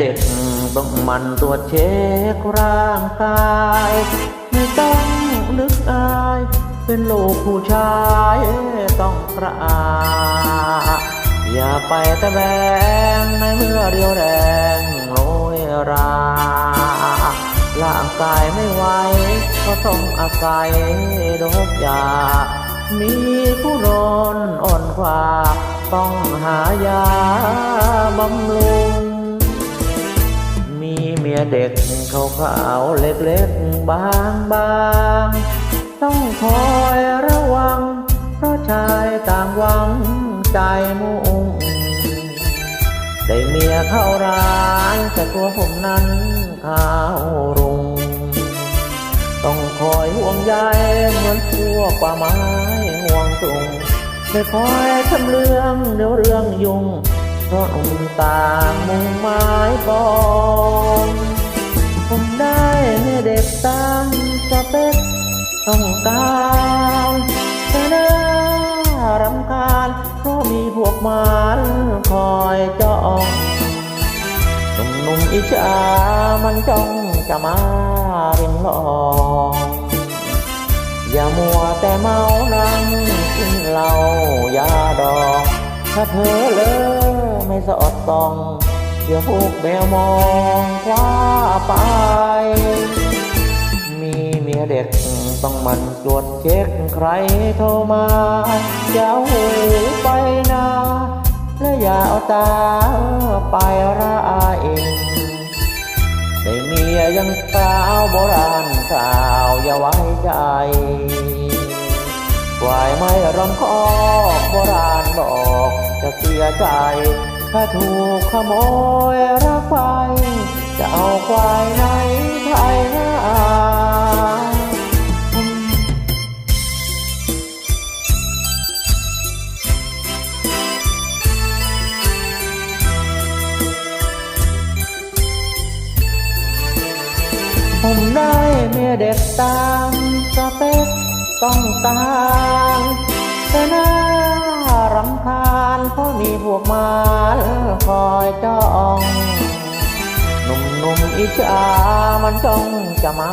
เด็กต้องมันตรวจเช็คร่างกาย ไม่ต้องนึกอาย เป็นลูกผู้ชายต้องกระอาอย่าไปตะแบงในเมื่อเรียวแรงโรยราร่างกายไม่ไหวก็ต้องอาศัยโรคยา มีผู้นอนอ่อนกว่า ต้องหายาบำรุง เมียเด็กขาวเล็กๆบางๆต้องคอยระวัง เพราะชายต่างหวังใจมุ่งได้เมียเข้าร้ายแต่ตัวผมนั้นขาวรุง ต้องคอยห่วงใยเหมือนพวกป่าไม้ห่วงตุงได้คอยทำเรื่องเดี๋ยวเรื่องยุ่ง เพราะหนุ่มต่างมุ่งหมายปองผมได้เมื่อเด็กตามสเปคต้องการแต่น่ารำคาญเพราะมีพวกมารคอยจ้องหนุ่มๆอิจฉามันจ้องจะมาริมลองอย่ามัวแต่เมานั่งกินเหล้ายาดอง ถ้าเธอเลอไม่สอดส่อง เดี๋ยวพวกแมวมองคว้าไป มีเมียเด็กต้องมันตรวจเช็คใครโทรมาอย่าหูไปนาและอย่าเอาตาไปร้าเองได้เมียยังสาวโบราณสาวอย่าไว้ใจควายไม่รำคอกโบราณบอ จะเสียใจ ถ้าถูกขโมยรักไป จะเอาควายไหนไทยหน้าผมได้เมียเด็กตามสเปคต้องการแต่น่า รำคาญเพราะมีพวกมารคอยจ้องหนุ่มๆอิจฉามันจ้องจะมา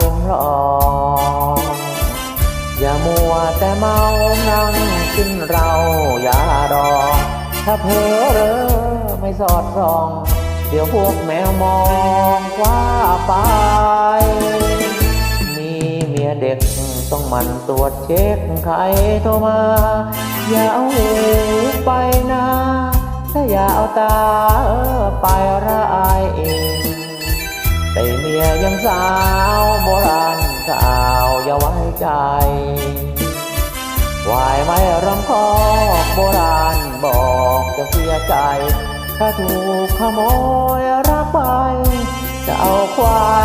ริมรองอย่ามัวแต่เมานั่งกินเราอย่าดองถ้าเพ้อเรอไม่สอดส่อง เดี๋ยวพวกแมวมองคว้าไป มีเมียเด็ก ต้องมันตรวจเช็คใครโทรมา อย่าเอาหูไปนะ ถ้าอย่าเอาตาไปร้ายเองแต่เมียยังสาวโบราณสาวอย่าไว้ใจวายไม่รำคอกโบราณบอกจะเสียใจ ถ้าถูกขโมยรักไปจะเอาควา